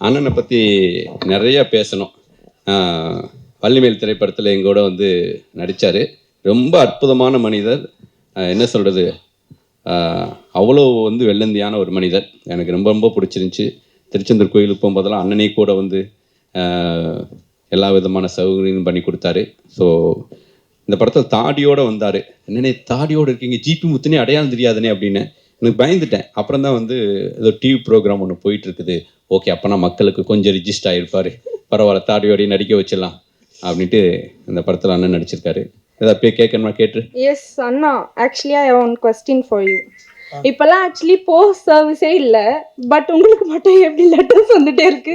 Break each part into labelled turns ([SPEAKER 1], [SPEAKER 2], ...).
[SPEAKER 1] அண்ணனை பற்றி நிறைய பேசணும். ஆஹ் வள்ளிமேல் திரைப்படத்தில் எங்கூட வந்து நடித்தார் ரொம்ப அற்புதமான மனிதர். என்ன சொல்கிறது அவ்வளோ வந்து வெள்ளந்தியான ஒரு மனிதர். எனக்கு ரொம்ப ரொம்ப பிடிச்சிருந்துச்சி. திருச்செந்தூர் கோயிலுக்கு போகும்போதெல்லாம் அண்ணனே கூட வந்து எல்லா விதமான சௌகரியமும் பண்ணி கொடுத்தாரு. ஸோ இந்த படத்தில் தாடியோடு வந்தார். என்னென்ன தாடியோட இருக்கீங்க. ஜிபி முத்துனே அடையாளம் தெரியாதுனே அப்படின்னு. எனக்கு பயந்துட்டேன். அப்புறம் தான் வந்து ஏதோ டிவி ப்ரோக்ராம் ஒன்று போயிட்டு இருக்குது ஓகே அப்போனா மக்களுக்கு கொஞ்சம் ரிஜிஸ்டர் ஆகிருப்பார் பரவாயில்ல தாடியோடய நடிக்க வச்சிடலாம். அப்படின்ட்டு இந்த படத்தில் அண்ணன் நடிச்சிருக்காரு. ஏதாவது போய் கேட்கணுமா கேட்டு?
[SPEAKER 2] Yes Anna actually I one question for you இப்போல்லாம் ஆக்சுவலி போஸ்ட் சர்வீஸே இல்லை பட் உங்களுக்கு மட்டும் எப்படி லெட்டர்ஸ் வந்துட்டே இருக்கு?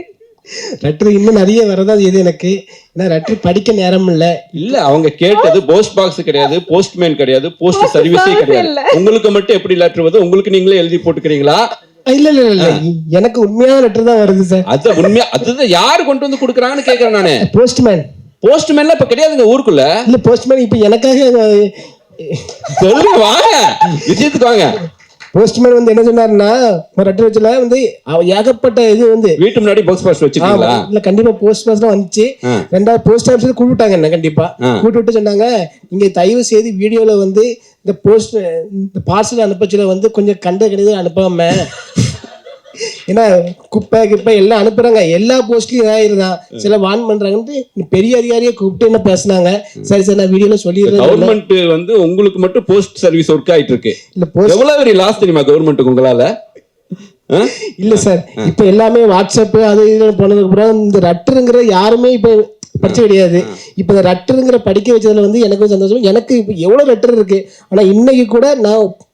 [SPEAKER 3] லெட்டர் இன்னும் நிறைய வரதான் செய்யுது எனக்கு. ஏன்னா லெட்டர் படிக்க நேரம் இல்ல
[SPEAKER 1] இல்ல அவங்க கேட்டது போஸ்ட் பாக்ஸ் கிடையாது போஸ்ட்மேன் கிடையாது போஸ்ட் சர்வீஸே கிடையாது. உங்களுக்கு மட்டும் எப்படி லெட்டர் வருது உங்களுக்கு நீங்களே எழுதி போட்டுக்கிறீங்களா?
[SPEAKER 3] இல்ல இல்ல இல்ல, இல்ல எனக்கு உண்மையான லெட்டர் தான் வருது சார்
[SPEAKER 1] அது உண்மையா அதுதான் யாரு கொண்டு வந்து கொடுக்குறாங்கன்னு கேக்குறேன் நானு.
[SPEAKER 3] போஸ்ட்மேன்
[SPEAKER 1] போஸ்ட்மேன்ல இப்ப கிடையாதுங்க ஊருக்குள்ள.
[SPEAKER 3] இல்ல போஸ்ட்மேன் இப்ப எனக்காக
[SPEAKER 1] சொல்லுங்க வாங்க. விஷயத்துக்கு வாங்க.
[SPEAKER 3] போஸ்ட்மேன் வந்து என்ன சொன்னாருன்னா வச்சுல வந்து ஏகப்பட்ட இது வந்து
[SPEAKER 1] வீட்டு முன்னாடி போஸ்ட் பாக்ஸ்
[SPEAKER 3] ஆமா,
[SPEAKER 1] வச்சிருக்கீங்களா
[SPEAKER 3] இல்ல கண்டிப்பா போஸ்ட் பாஸ் தான் வந்துச்சு. ரெண்டாவது போஸ்ட் ஆஃபீஸ் கூப்பிட்டாங்க என்ன கண்டிப்பா. கூப்பிட்டு சொன்னாங்க நீங்க தயவு செய்து வீடியோல வந்து இந்த போஸ்ட் இந்த பார்சல் அனுப்பச்சுல வந்து கொஞ்சம் கண்ட கணிதம் அனுப்பாம ஏன்னா குப்பை கிப்பை எல்லாம் அனுப்புறாங்க. எல்லா போஸ்ட்லயும் இதாயிருதான் சில வான் பண்றாங்கன்ட்டு பெரிய அதிகாரியை கூப்பிட்டு என்ன பேசுனாங்க? சரி சரி நான் வீடியோல சொல்லிடுறேன்.
[SPEAKER 1] கவர்மெண்ட் வந்து உங்களுக்கு மட்டும் போஸ்ட் சர்வீஸ் ஒர்க் ஆயிட்டு இருக்கு
[SPEAKER 3] இல்ல போஸ்ட்
[SPEAKER 1] எவ்வளவு பெரிய லாஸ் தெரியுமா கவர்மெண்ட்டுக்கு உங்களால?
[SPEAKER 3] இல்ல சார். இப்ப எல்லாமே வாட்ஸ்அப் அது இது போனதுக்கு அப்புறம் இந்த ரட்டருங்கிற யாருமே இப்ப படிச்ச கிடையாது. இப்ப இந்த ரட்டருங்கிற படிக்க வச்சதுல வந்து எனக்கு சந்தோஷம். எனக்கு இப்ப எவ்வளவு லெட்டர் இருக்கு? ஆனா இன்னைக்கு கூட நான்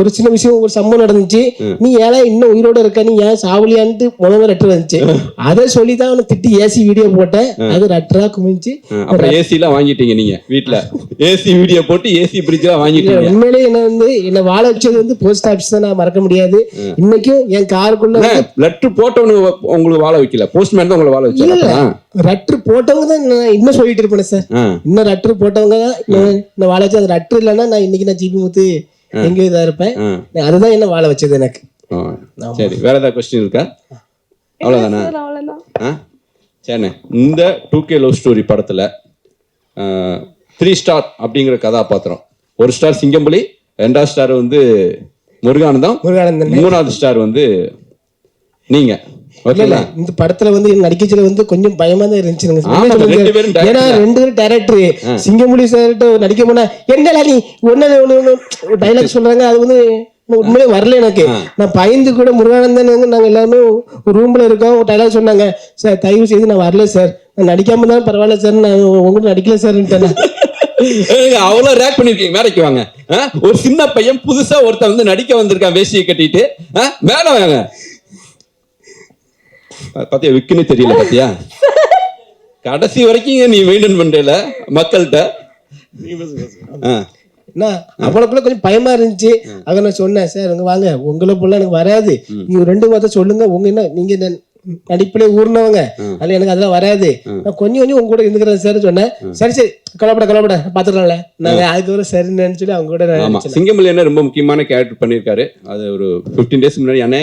[SPEAKER 3] ஒரு சின்ன விஷயம் ஒரு சம்பவம் நடந்துச்சு. நீ ஏன் இன்னும் உயிரோட இருக்க? நீ ஏன் சாவலியான்ட்டு முத முதல் லெட்டர் வந்துச்சு அதை சொல்லி தான் அவனை திட்டி ஏசி வீடியோ போட்டேன். அது லெட்டரா குமிஞ்சு.
[SPEAKER 1] அப்புறம் ஏசி எல்லாம் வாங்கிட்டீங்க நீங்க வீட்ல. ஏசி வீடியோ போட்டு ஏசி பிரிட்ஜ் எல்லாம் வாங்கிட்டீங்க.
[SPEAKER 3] உண்மையிலேயே என்ன வந்து என்ன வாழ வச்சது வந்து போஸ்ட் ஆபீஸ் தான் நான் மறக்க முடியாது. இன்னைக்கும் என் காருக்குள்ள
[SPEAKER 1] லெட்டர் போட்டவனு உங்களுக்கு வாழ வைக்கல. போஸ்ட்மேன் தான் உங்களை வாழ வச்சாங்க
[SPEAKER 3] ரட்ரு போட்டவங்க தான் நான் இன்னும் சொல்லிட்டு இருப்பேன் சார் இன்னும் ரட்ரு போட்டவங்க தான் நான் வாழ வச்சு அந்த ரட்ரு இல்லைன்னா நான் இன்னைக்கு நான் ஜிபி முத்து எங்கேயோ இதா இருப்பேன். அதுதான் என்ன வாழ வச்சது எனக்கு.
[SPEAKER 1] சரி வேற ஏதாவது கொஸ்டின் இருக்கா?
[SPEAKER 2] அவ்வளோதான்
[SPEAKER 1] ஆ? சரிண்ணே இந்த டூ கே லவ் ஸ்டோரி படத்தில் த்ரீ ஸ்டார் அப்படிங்கிற கதாபாத்திரம். ஒரு ஸ்டார் சிங்கம்புலி ரெண்டாவது ஸ்டார் வந்து முருகானந்தம்
[SPEAKER 3] முருகானந்தன்.
[SPEAKER 1] மூணாவது ஸ்டார் வந்து நீங்க.
[SPEAKER 3] இல்ல இந்த படத்துல வந்து நடிக்கச்சுல வந்து கொஞ்சம் பயமா தான்
[SPEAKER 1] director.
[SPEAKER 3] ஏன்னா ரெண்டு பேரும் டேரக்டர் சிங்கமுடி சார்கிட்ட நடிக்க போனா என்னடா நீ? ஒன்னு ஒண்ணு டைலாக் சொல்றாங்க அது வந்து உண்மையிலே வரல எனக்கு. நான் பயந்து கூட முருகானந்தன் நாங்க எல்லாருமே ரூம்ல இருக்கோம் டைலாக் சொன்னாங்க சார் தயவு செய்து நான் வரல சார். நான் நடிக்காம தான் பரவாயில்ல சார். நான் உங்ககிட்ட நடிக்கல சார்ன்ட்டேன்
[SPEAKER 1] அவ்வளவு ரேக் பண்ணிருக்கீங்க மேடைக்கு வாங்க? ஒரு சின்ன பையன் புதுசா ஒருத்தன் வந்து நடிக்க வந்திருக்கான் வேஷ்டியை கட்டிட்டு? மேல வாங்க. பாத்தியா விக்குன்னு தெரியல பாத்தியா? கடைசி வரைக்கும் நீ மெயின்டைன் பண்றல மக்கள்கிட்ட.
[SPEAKER 3] என்ன அவளுக்குள்ள கொஞ்சம் பயமா இருந்துச்சு. அத நான் சொன்னேன் சார் இங்க வாங்க. உங்களை போல எனக்கு வராது. நீங்க ரெண்டு வார்த்தை சொல்லுங்க. உங்க என்ன நீங்க என்ன நடிப்பிலே ஊர்னவங்க. அதுல எனக்கு அதெல்லாம் வராது. நான் கொஞ்சம் கொஞ்சம் உங்க கூட இருந்துக்கிறேன் சார் சொன்னேன். சரி சரி. கலப்பட கலப்பட. பாத்துக்கலாம்ல. நாங்க அதுக்கப்புறம் சரின்னு சொல்லி அவங்க கூட
[SPEAKER 1] சிங்கமல்லி என்ன ரொம்ப முக்கியமான கேரக்டர் பண்ணியிருக்காரு. அது ஒரு ஃபிஃப்டீன் டேஸ் முன்னாடி அண்ணே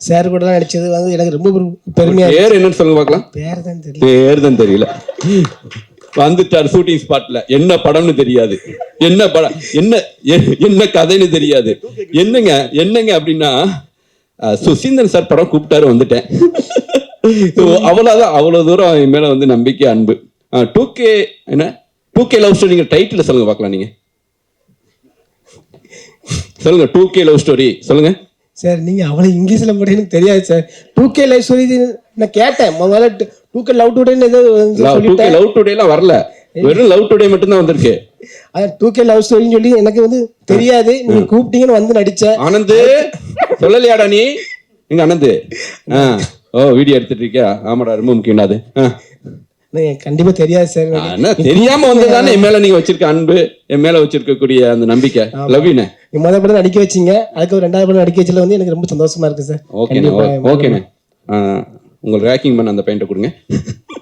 [SPEAKER 3] சார் கூட நடிச்சது. வந்து எனக்கு ரொம்ப பெரு- பெருமையா
[SPEAKER 1] பேர் என்னன்னு சொல்லுங்க பார்க்கலாம்.
[SPEAKER 3] பேர் தான் தெரியல.
[SPEAKER 1] பேர் தான் தெரியல. வந்துட்டார் ஷூட்டிங் ஸ்பாட்ல என்ன படம்னு தெரியாது. என்ன படம் என்ன என்ன கதைன்னு தெரியாது. என்னங்க என்னங்க அப்படின்னா அஹ், சுசீந்திரன் சார் படம் கூப்பிட்டாரு வந்துட்டேன். So, அவ்வளவுதான். அவ்வளவு தூரம் என் மேல வந்து நம்பிக்கை அன்பு. டூ கே என்ன? டூ கே லவ் ஸ்டோரி நீங்கள் டைட்டில் சொல்லுங்க பார்க்கலாம் நீங்கள் சொல்லுங்க டூ கே லவ் ஸ்டோரி சொல்லுங்க.
[SPEAKER 3] சார் நீங்க அவ்வளவு இங்கிலீஷ்ல போட்டு எனக்கு தெரியாது sir two K life story நான் கேட்டேன். முதல்ல டூ கே லவ் டுடேன்னு ஏதோ சொல்லிட்டேன்.
[SPEAKER 1] லவ் டுடேலாம் வரல. வெறும் லவ் டுடே மட்டும்தான் வந்திருக்கு.
[SPEAKER 3] அதான் டூ கே லவ் ஸ்டோரின்னு சொல்லி எனக்கு வந்து தெரியாது. நீங்க கூப்பிட்டீங்கன்னு வந்து நடிச்சேன்.
[SPEAKER 1] ஆனந்த் சொல்லலையாடா நீ? எங்க ஆனந்த்? ஆ. ஓ வீடியோ எடுத்துட்டு இருக்கியா? ஆமாடா ரொம்ப முக்கியம் அது. ஆ.
[SPEAKER 3] கண்டிப்பா தெரியாது சார்.
[SPEAKER 1] தெரியாம வந்ததானே என் மேல நீங்க வச்சிருக்க அன்பு என் மேல வச்சிருக்கக்கூடிய அந்த நம்பிக்கை.
[SPEAKER 3] நீங்க முதல் படம் நடிக்க வச்சீங்க அதுக்கு ரெண்டாவது படம் நடிக்க வச்சதுல வந்து எனக்கு ரொம்ப சந்தோஷமா இருக்கு சார்.
[SPEAKER 1] ஓகேண்ணே. ஓகேண்ணே ஆ, உங்களுக்கு ரேக்கிங் பண்ண அந்த பையன்ட்ட கொடுங்க.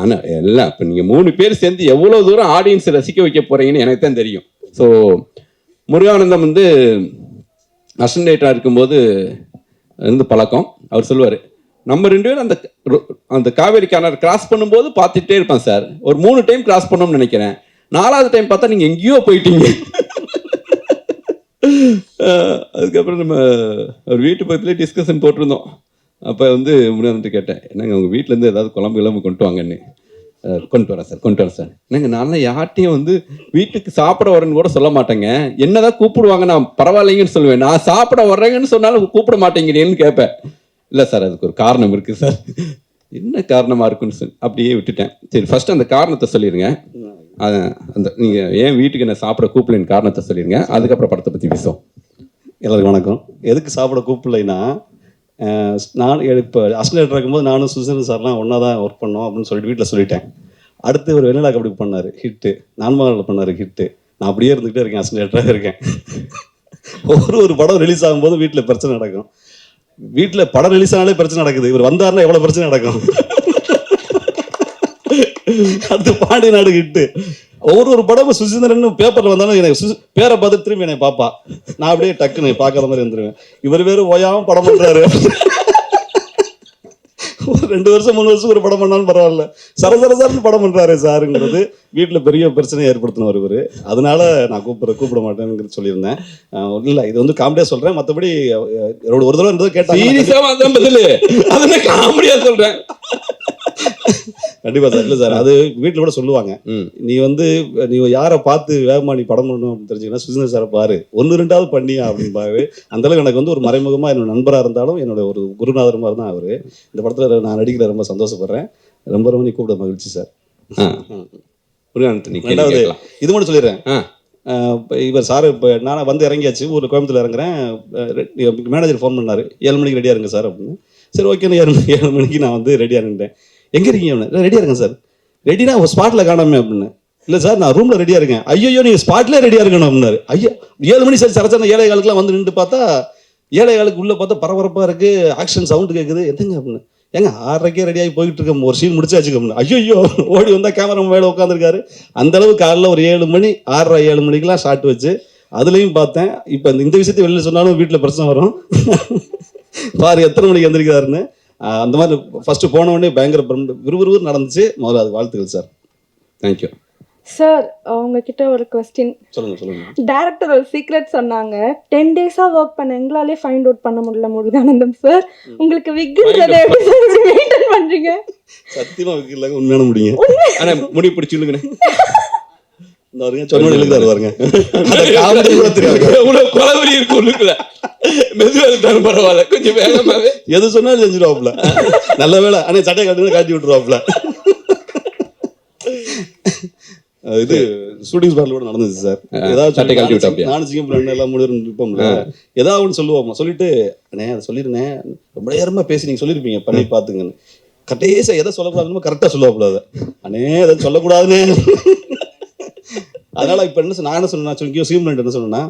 [SPEAKER 1] ஆனா எல்லாம் இப்ப நீங்க மூணு பேர் சேர்ந்து எவ்வளவு தூரம் ஆடியன்ஸ் ரசிக்க வைக்க போறீங்கன்னு எனக்கு தான் தெரியும். ஸோ முருகானந்தம் வந்து அசன்டேட்டா இருக்கும்போது இருந்து பழக்கம். அவர் சொல்லுவாரு நம்ம ரெண்டு பேரும் அந்த அந்த காவேரி கிணறு கிராஸ் பண்ணும்போது பார்த்துட்டே இருப்பேன் சார். ஒரு மூணு டைம் கிராஸ் பண்ணோம்னு நினைக்கிறேன். நாலாவது டைம் பார்த்தா நீங்கள் எங்கேயோ போயிட்டீங்க. அதுக்கப்புறம் நம்ம ஒரு வீட்டு பக்கத்துலேயே டிஸ்கஷன் போட்டிருந்தோம். அப்போ வந்து முன்னாடி கேட்டேன் என்னங்க உங்கள் வீட்டிலேருந்து ஏதாவது குழம்பு கிளம்பு கொண்டு வாங்கன்னு? கொண்டு வரேன் சார் கொண்டு வரேன் சார். என்னங்க நான்லாம் யார்ட்டையும் வந்து வீட்டுக்கு சாப்பிட வரேன்னு கூட சொல்ல மாட்டேங்க. என்னதான் கூப்பிடுவாங்க நான் பரவாயில்லைங்கன்னு சொல்லுவேன். நான் சாப்பிட வர்றேங்கன்னு சொன்னாலும் கூப்பிட மாட்டேங்கிறேன்னு கேட்பேன். இல்லை சார் அதுக்கு ஒரு காரணம் இருக்குது சார். என்ன காரணமாக இருக்குன்னு சொல்லி அப்படியே விட்டுட்டேன். சரி ஃபர்ஸ்ட் அந்த காரணத்தை சொல்லிடுங்க அந்த நீங்கள் ஏன் வீட்டுக்கு என்ன சாப்பிட கூப்பிடலன்னு காரணத்தை சொல்லிடுங்க அதுக்கப்புறம் படத்தை பற்றி பேசுவோம்.
[SPEAKER 4] எல்லாருக்கும் வணக்கம். எதுக்கு சாப்பிட கூப்பிடலைன்னா நான் இப்போ அசிஸ்டன்ட் இருக்கும்போது நானும் சுசன் சார்லாம் ஒன்றா தான் ஒர்க் பண்ணோம் அப்படின்னு சொல்லிட்டு வீட்டில் சொல்லிட்டேன். அடுத்து ஒரு வெண்ணிலா கபடி பண்ணார் ஹிட்டு நான்மகளில் பண்ணார் ஹிட்டு நான் அப்படியே இருந்துகிட்டே இருக்கேன் அஸ்லேட்டராக இருக்கேன். ஒரு ஒரு படம் ரிலீஸ் ஆகும்போது வீட்டில் பிரச்சனை நடக்கும். வீட்டில் படம் ரிலீஸ் ஆனாலே பிரச்சனை நடக்குது. இவர் வந்தாருன்னா எவ்வளோ பிரச்சனை நடக்கும்? அடுத்து பாண்டி நாடு ஹிட்டு ஒவ்வொரு ஒரு படமும் சுசீந்திரன் பேப்பர்ல வந்தாலும் எனக்கு பேரை பார்த்து திரும்பி என்னை பாப்பா நான் அப்படியே டக்குன்னு பார்க்காத மாதிரி இருந்துருவேன். இவர் வேறு ஓயாம படம் பண்றாரு. ஒரு ரெண்டு வருஷம் மூணு வருஷம் ஒரு படம் பண்ணாலும் பரவாயில்ல. சர சர சரன்னு படம் பண்றாரு சாருங்கிறது. வீட்டுல பெரிய பிரச்சனையை ஏற்படுத்தினவர் இவரு. அதனால நான் கூப்பிட கூப்பிட மாட்டேன்னு சொல்லியிருந்தேன். இல்ல இது வந்து காமெடியா சொல்றேன். மத்தபடி அஹ், ஒரு தடவை இருந்தது கேட்டாங்க
[SPEAKER 1] சீரியஸா அதான் பதில். அதை காமெடியா சொல்றேன்.
[SPEAKER 4] கண்டிப்பா சார். இல்ல சார் அது வீட்டுல கூட சொல்லுவாங்க. நீ வந்து நீ யாரை பார்த்து வேகமா நீ படம் பண்ணணும் அப்படின்னு தெரிஞ்சுக்கன்னா சுஜிந்தர் சாரை பாரு. ஒன்னு ரெண்டாவது பண்ணியா அப்படின்னு பாரு. அந்த அளவுக்கு எனக்கு வந்து ஒரு மறைமுகமா என்னோட நண்பரா இருந்தாலும் என்னோட ஒரு குருநாதர் மாதிரி தான் அவரு. இந்த படத்துல நான் நடிக்கிற ரொம்ப சந்தோஷப்படுறேன். ரொம்ப ரொம்ப நீ கூப்பிட மகிழ்ச்சி சார். ரெண்டாவது. இது மட்டும் சொல்லிடுறேன். இவர் சார் இப்போ நான் வந்து இறங்கியாச்சு ஒரு கோயம்புத்தூர்ல இறங்குறேன். மேனேஜர் ஃபோன் பண்ணாரு. ஏழு மணிக்கு ரெடியா இருங்க சார் அப்படின்னு. சரி ஓகே ஏழு மணி ஏழு மணிக்கு நான் வந்து ரெடியா இருந்தேன் எங்கே இருக்கீங்க ரெடியாக இருங்க சார் ரெடினா ஸ்பாட்டில் காணாமே அப்படின்னு. இல்லை சார் நான் ரூமில் ரெடியாக இருக்கேன். ஐயோ நீங்கள் ஸ்பாட்லேயே ரெடியாக இருக்கணும் அப்படின்னாரு. ஐயோ ஏழு மணி சார் சரச்சன ஏழை காலுக்குலாம் வந்து நின்று பார்த்தா ஏழை காலுக்கு உள்ளே பார்த்தா பரபரப்பாக இருக்குது ஆக்ஷன் சவுண்டு கேட்குது எதுங்க அப்படின்னு. ஏங்க ஆறரைக்கே ரெடியாகி போயிட்டு இருக்கோம். ஒரு சீன் முடிச்சாச்சு அப்படின்னு. ஐயோ ஓடி வந்தால் கேமரா மேலே உட்காந்துருக்காரு அந்தளவு காலைல ஒரு ஏழு மணி ஆறரை ஏழு மணிக்கெல்லாம் ஷாட் வச்சு அதுலேயும் பார்த்தேன். இப்போ இந்த இந்த விஷயத்தை வெளியில் சொன்னாலும் வீட்டில் பிரச்சனை வரும். பாரு எத்தனை மணிக்கு எந்திரிக்கிறாருன்னு அந்த மாதிரி ஃபர்ஸ்ட் போன உடனே பயங்கர விறுவிறுவிறு நடந்துச்சு. முதல்ல அது வாழ்த்துக்கள் சார்
[SPEAKER 1] தேங்க்யூ
[SPEAKER 2] சார் உங்ககிட்ட ஒரு கொஸ்டின்
[SPEAKER 4] சொல்லுங்க சொல்லுங்க.
[SPEAKER 2] டேரக்டர் ஒரு சீக்ரெட் சொன்னாங்க. டென் டேஸா ஒர்க் பண்ண எங்களாலே ஃபைண்ட் அவுட் பண்ண முடியல முருகானந்தம் சார் உங்களுக்கு விக்குன்றதை எப்படி சார் மெயின்டைன் பண்றீங்க.
[SPEAKER 4] சத்தியமா வைக்கலாங்க உண்மையான முடியுங்க
[SPEAKER 1] ஆனா முடி பிடிச்சிருங்கண்ணே பரவாயில்ல. கொஞ்சம் வேகமாவே.
[SPEAKER 4] எது சொன்னாலும் செஞ்சிருவாப்ல நல்ல வேலை அண்ணே சட்டையை காட்டுங்க காட்டி விட்டுருவாப்ல இது ஷூட்டிங் ஸ்பாட்ல கூட நடந்துச்சு சார். ஏதாவது
[SPEAKER 1] சட்டை கழட்டி விட்டாப்லையா?
[SPEAKER 4] நானும் சிங்கம் அண்ணன் எல்லாம் பேரும் இருப்போம்ல ஏதாவது ஒன்று சொல்லுவோம் சொல்லிட்டு அண்ணே அதை சொல்லிருந்தேன் ரொம்ப நேரமா பேசி நீங்க சொல்லிருப்பீங்க. பண்ணி பாத்துங்கன்னு கடைசியா எதை சொல்லக்கூடாதுன்னு கரெக்டா சொல்லுவாப்ல அதை. அண்ணே அதை சொல்லக்கூடாதுன்னு. அதனால இப்ப என்ன சொன்ன- நான் என்ன சொன்னேன் சொல்லி சீமன் என்ன சொன்னேன்னா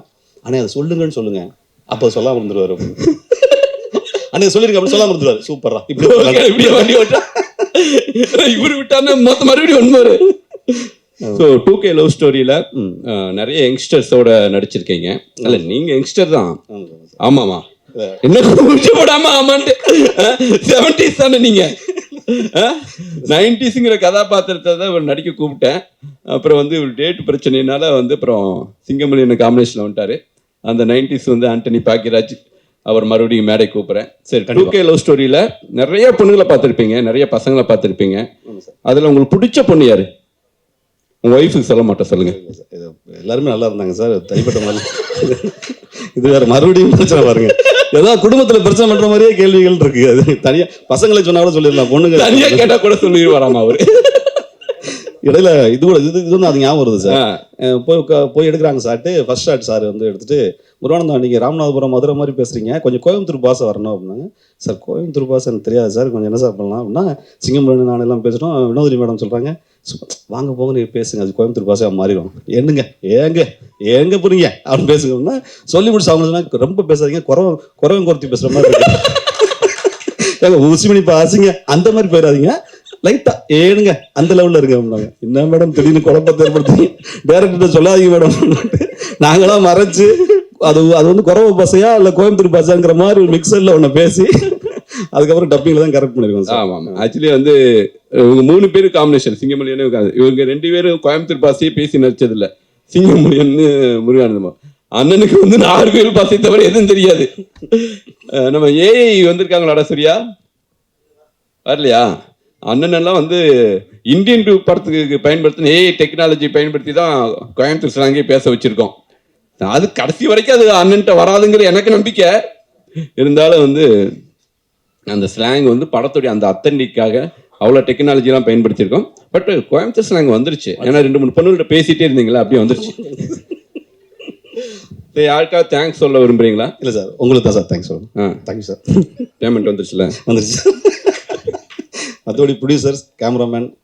[SPEAKER 4] அண்ணே அதை சொல்லுங்கன்னு சொல்லுங்க. அப்போ சொல்லாம இருந்துருவாரு. அண்ணே சொல்லிருக்க அப்படி சொல்லாம இருந்துருவாரு சூப்பரா இப்படி
[SPEAKER 1] வண்டி ஓட்டா இவரு விட்டாருன்னா மொத்த மறுபடியும் ஒன்பாரு ஸோ டூ கே லவ் ஸ்டோரியில நிறைய யங்ஸ்டர்ஸோட நடிச்சிருக்கீங்க. அல்ல நீங்க யங்ஸ்டர் தான்.
[SPEAKER 4] ஆமா. சார்.
[SPEAKER 1] ஆமாமா என்ன குடிச்சு போடாம ஆமான்ட்டு. செவன்டிஸ் தானே நீங்க. நைன்டிஸுங்கிற கதாபாத்திரத்தை தான் நடிக்க கூப்பிட்டேன். அப்புறம் வந்து இவர் டேட் பிரச்சனைனால வந்து அப்புறம் சிங்கமணி என்ன காம்பினேஷன்ல வந்துட்டாரு. அந்த நைன்டிஸ் வந்து ஆண்டனி பாக்கியராஜ் அவர் மறுபடியும் மேடை கூப்பிடுறேன். சரி டூ கே லவ் ஸ்டோரியில நிறைய பொண்ணுங்களை பார்த்துருப்பீங்க நிறைய பசங்களை பார்த்துருப்பீங்க. அதுல உங்களுக்கு பிடிச்ச பொண்ணு யாரு? உங்க ஒய்ஃபுக்கு சொல்ல மாட்டேன் சொல்லுங்க.
[SPEAKER 4] இது எல்லாருமே நல்லா இருந்தாங்க சார். தனிப்பட்ட மாதிரி. இது வேற மறுபடியும் பிரச்சனை பாருங்க. ஏதோ குடும்பத்துல பிரச்சனை பண்ற மாதிரியே கேள்விகள் இருக்கு. அது தனியா பசங்களை சொன்னா கூட சொல்லிடலாம் பொண்ணுங்க
[SPEAKER 1] தனியா கேட்டா கூட சொல்லிடுவாராமா அவரு?
[SPEAKER 4] இடையில இது கூட இது இது அது ஞாபகம் வருது சார். போய் போய் எடுக்கிறாங்க சார்ட்டு ஃபர்ஸ்ட் ஷாட் சார் வந்து எடுத்துட்டு முருகானந்தம் நீங்க ராமநாதபுரம் மதுரை மாதிரி பேசுறீங்க. கொஞ்சம் கோயம்புத்தூர் பாசை வரணும் அப்படின்னாங்க. சார் கோயம்புத்தூர் பாசை எனக்கு தெரியாது சார் கொஞ்சம் என்ன சார் பண்ணலாம்? அப்படின்னா சிங்கம்புலன் நான் எல்லாம் பேசுறோம் வினோதினி மேடம் சொல்றாங்க "சு- வாங்க போங்க நீங்க பேசுங்க. அது கோயம்புத்தூர் பாசையா மாறிடும். என்னங்க ஏங்க ஏங்க புரியுங்க அப்படின்னு பேசுங்க அப்படின்னா சொல்லி முடிச்சு அவங்க ரொம்ப பேசாதீங்க. குறவன் குறவன் குறைச்சி பேசுற மாதிரி ஏங்க ஊசிமணி பாசிங்க. அந்த மாதிரி போயிடாதீங்க. லைட்டா ஏனுங்க அந்த லெவல்ல இருங்க என்ன மேடம் திடீர்னு குழப்பத்தை ஏற்படுத்தி டேரக்டர் சொல்லாதீங்க மேடம் நாங்களாம் மறைச்சு அது அது வந்து குறவ பசையா இல்ல கோயம்புத்தூர் பசாங்கிற மாதிரி ஒரு மிக்சர்ல ஒன்னு பேசி அதுக்கப்புறம் டப்பிங்ல தான் கரெக்ட் பண்ணிருக்கோம்
[SPEAKER 1] ஆமா ஆமா. ஆக்சுவலி வந்து இவங்க மூணு பேரும் காம்பினேஷன் சிங்கமொழியன்னு இருக்காங்க இவங்க ரெண்டு பேரும் கோயம்புத்தூர் பாசையே பேசி நடிச்சது இல்ல சிங்கமொழியன்னு முருகானந்தமா. அண்ணனுக்கு வந்து நாலு பேர் பாசை தவிர எதுவும் தெரியாது. நம்ம ஏஐ வந்திருக்காங்களாடா சரியா? வரலையா? அண்ணன் எல்லாம் வந்து இந்தியன் டூ படத்துக்கு பயன்படுத்தின ஏஐ டெக்னாலஜி பயன்படுத்தி தான் கோயம்புத்தூர் ஸ்லாங்கே பேச வச்சிருக்கோம். அது கடைசி வரைக்கும் அது அண்ணன்ட்ட வராதுங்கிற எனக்கு நம்பிக்கை. இருந்தாலும் வந்து அந்த ஸ்லாங் வந்து படத்துடைய அந்த அத்தன்டிக்காக அவ்வளோ டெக்னாலஜிலாம் பயன்படுத்தியிருக்கோம் பட் கோயம்புத்தூர் ஸ்லாங் வந்துருச்சு. ஏன்னா ரெண்டு மூணு பொண்ணுகிட்ட பேசிட்டே இருந்தீங்களா? அப்படியே வந்துருச்சு. சரி யாருக்காவது தேங்க்ஸ் சொல்ல விரும்புறீங்களா?
[SPEAKER 4] இல்ல சார் உங்களுக்கு தான் சார் தேங்க்ஸ் சொல்லணும்.
[SPEAKER 1] ஆ.
[SPEAKER 4] தேங்க்யூ சார்
[SPEAKER 1] பேமெண்ட் வந்துருச்சுல?
[SPEAKER 4] வந்துருச்சு. மற்றபடி ப்ரொடியூசர்ஸ் கேமராமேன்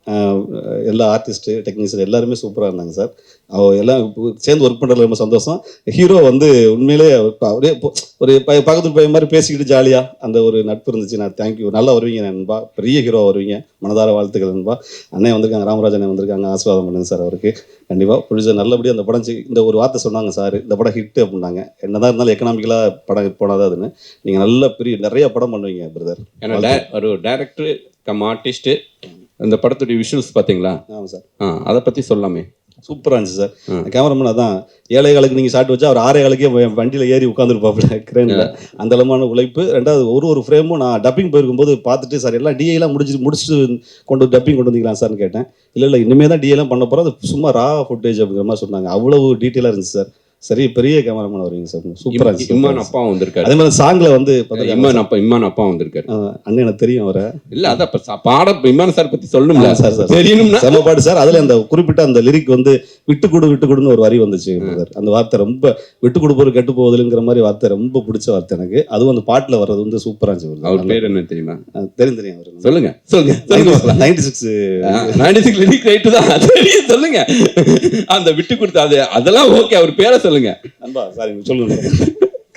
[SPEAKER 4] எல்லா ஆர்டிஸ்ட்டு டெக்னீஷியன் எல்லாருமே சூப்பராக இருந்தாங்க சார். அவ எல்லாம் சேர்ந்து ஒர்க் பண்ணுறதுல ரொம்ப சந்தோஷம். ஹீரோ வந்து உண்மையிலே பொ- ஒரு ப- பக்கத்து பையன் மாதிரி பேசிக்கிட்டு ஜாலியாக அந்த ஒரு நட்பு இருந்துச்சு. நான் தேங்க்யூ நல்லா வருவீங்க நண்பா. பெரிய ஹீரோ வருவீங்க. மனதார வாழ்த்துக்கள் நண்பா. அண்ணன் வந்திருக்காங்க ராமராஜ் அண்ணன் வந்திருக்காங்க. ஆசீர்வாதம் பண்ணுங்க சார் அவருக்கு. கண்டிப்பாக ப்ரொடியூசர் நல்லபடியாக அந்த படம் இந்த ஒரு வார்த்தை சொன்னாங்க சார். இந்த படம் ஹிட் அப்படின்னாங்க. என்னதான் இருந்தாலும் எக்கனாமிக்கலாக படம் போனாதான் அதுன்னு. நீங்கள் நல்ல பெரிய நிறைய படம் பண்ணுவீங்க பிரதர்
[SPEAKER 1] ஏன்னா ஒரு டைரக்டர் கம் ஆர்டிஸ்ட் அந்த படத்துடைய விஷுவல்ஸ் பார்த்தீங்களா?
[SPEAKER 4] ஆமாம் சார்.
[SPEAKER 1] ஆ அதை பற்றி சொல்லாமே.
[SPEAKER 4] சூப்பராக இருந்துச்சு சார். கேமராமேன் அதான் ஏழை காலுக்கு நீங்கள் ஷாட் வச்சா அவர் ஆறே காலுக்கே வண்டியில் ஏறி உட்காந்துருப்பாப்புல கிரேனில் அந்த அளவான உழைப்பு. ரெண்டாவது ஒரு ஒரு ஃப்ரேமும் நான் டப்பிங் போயிருக்கும்போது பார்த்துட்டு சார் எல்லாம் டிஐலாம் முடிச்சு முடிச்சுட்டு கொண்டு டப்பிங் கொண்டு வந்தீங்களா சார்னு கேட்டேன். இல்லை இல்லை இனிமேல் தான் டிஐலாம் பண்ண போகிறோம் அது சும்மா ரா ஃபுட்டேஜ் அப்படிங்கிற மாதிரி சொன்னாங்க. அவ்வளவு டீட்டெயிலாக இருந்துச்சு சார். சரி பெரிய கேமராமேன் வருவீங்க சார். இருந்துச்சு
[SPEAKER 1] இம்மான் அப்பாவும் வந்திருக்காரு.
[SPEAKER 4] அதே மாதிரி சாங்கில் வந்து
[SPEAKER 1] இம்மான் அப்பா இம்மான் அப்பா வந்திருக்காரு.
[SPEAKER 4] அண்ணன் எனக்கு தெரியும் அவரை.
[SPEAKER 1] இல்ல அதான் பாட இம்மான் சார் பத்தி சொல்லணும்ல.
[SPEAKER 4] Sir, sir.
[SPEAKER 1] தெரியணும்னா
[SPEAKER 4] செம சார். அதுல அந்த குறிப்பிட்ட அந்த லிரிக் வந்து விட்டு கொடு விட்டு கொடுன்னு ஒரு வரி வந்துச்சு. அந்த வார்த்தை ரொம்ப விட்டு கொடுப்போர் கெட்டு போவதில்லைங்கிற மாதிரி வார்த்தை ரொம்ப பிடிச்ச வார்த்தை எனக்கு. அதுவும் அந்த பாட்டுல வர்றது வந்து சூப்பரா இருந்துச்சு
[SPEAKER 1] அவர். பேர் என்ன தெரியுமா?
[SPEAKER 4] தெரியும் தெரியும் அவரு.
[SPEAKER 1] சொல்லுங்க சொல்லுங்க சொல்லுங்க.
[SPEAKER 4] Ninety six
[SPEAKER 1] ninety six lyric right தான். தெரியும் சொல்லுங்க. அந்த விட்டு கொடுத்த அது அதெல்லாம் ஓகே அவர் பேரை சொல்லுங்க.
[SPEAKER 4] அன்பா சாரி சொல்லுங்க.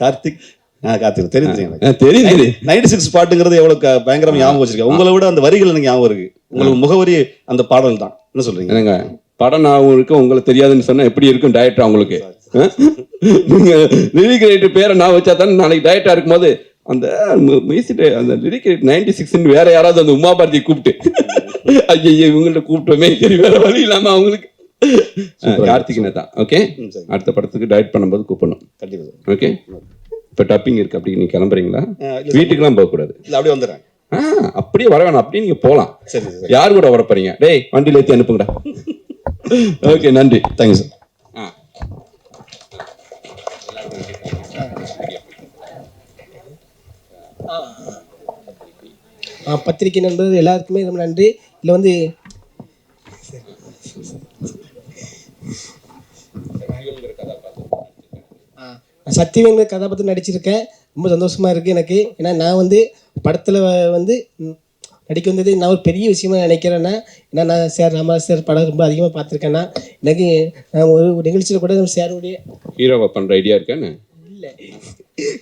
[SPEAKER 4] கார்த்திக் கார்த்திக் தெரியும் தெரியும் நைன்டி சிக்ஸ் பாட்டுங்கிறது எவ்வளவு பயங்கரமா ஞாபகம் வச்சிருக்கேன். உங்களை விட அந்த வரிகள் எனக்கு ஞாபகம் இருக்கு. உங்களுக்கு முகவரி அந்த பாடல் தான். என்ன சொல்றீங்க?
[SPEAKER 1] படம் நான் இருக்கு உங்களுக்கு தெரியாதுன்னு சொன்னா எப்படி இருக்கும் டயட் அவங்களுக்கு? ஆ? நீங்க லிரிக் ரைட்டு பேரை நான் வச்சா தானே நாளைக்கு டயட்டா இருக்கும்போது அந்த மியூசிக் அந்த லிரிக் நைன்டி சிக்ஸ்னு வேற யாராவது அந்த உமா பாரதி கூப்பிட்டு ஐயோ இவங்கள்ட்ட கூப்பிட்டோமே சரி வேற வழி இல்லாம அவங்களுக்கு கார்த்திகனை தான். ஓகே. அடுத்த படத்துக்கு டயட் பண்ணும்போது கூப்பிடணும்.
[SPEAKER 4] கண்டிப்பா சார்.
[SPEAKER 1] ஓகே இப்போ டப்பிங் இருக்கு. அப்படி நீங்க கிளம்புறீங்களா?
[SPEAKER 4] இல்ல
[SPEAKER 1] வீட்டுக்கெல்லாம் போகக்கூடாது.
[SPEAKER 4] இல்ல அப்படியே வந்துடுறேன்.
[SPEAKER 1] ஆ அப்படியே வர வேணாம். அப்படியே நீங்க போலாம்.
[SPEAKER 4] சரி
[SPEAKER 1] யார் கூட வர போறீங்க டேய் வண்டியில ஏத்தி அனுப்புங்கடா. ஓகே நன்றி.
[SPEAKER 4] தேங்க்யூ சார்
[SPEAKER 1] ஆ.
[SPEAKER 3] ஆ, பத்திரிகை நண்பர்கள் எல்லாருக்குமே ரொம்ப நன்றி. இதில் வந்து சத்தியவேங்கிற கதாபாத்திரம் நடிச்சிருக்கேன். ரொம்ப சந்தோஷமா இருக்கு எனக்கு. ஏன்னா நான் வந்து படத்தில் வந்து நடிக்க வந்தது நான் ஒரு பெரிய விஷயமா நினைக்கிறேன்னா ஏன்னா நான் சார் ராமராஜ் சார் படம் ரொம்ப அதிகமாக பார்த்துருக்கேன்னா எனக்கு நான் ஒரு நிகழ்ச்சியில் கூட சாருடைய
[SPEAKER 1] ஹீரோவை பண்ற ஐடியா இருக்கான்னு
[SPEAKER 3] இல்லை.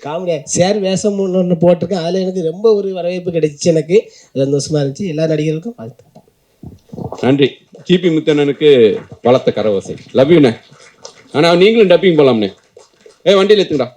[SPEAKER 3] காமெடியா. சார் வேஷம் ஒன்று ஒன்று போட்டிருக்கேன். அதில் எனக்கு ரொம்ப ஒரு வரவேற்பு கிடைச்சிச்சு எனக்கு. அது சந்தோஷமா இருந்துச்சு. எல்லா நடிகர்களுக்கும் வாழ்த்து
[SPEAKER 1] நன்றி. ஜிபி முத்தண்ணனுக்கு வளர்த்த கரவசை. லவ் யூண்ணே ஆனா நீங்களும் டப்பிங் போலாம்ண்ணே. ஏ வண்டியில் எடுத்துங்கடா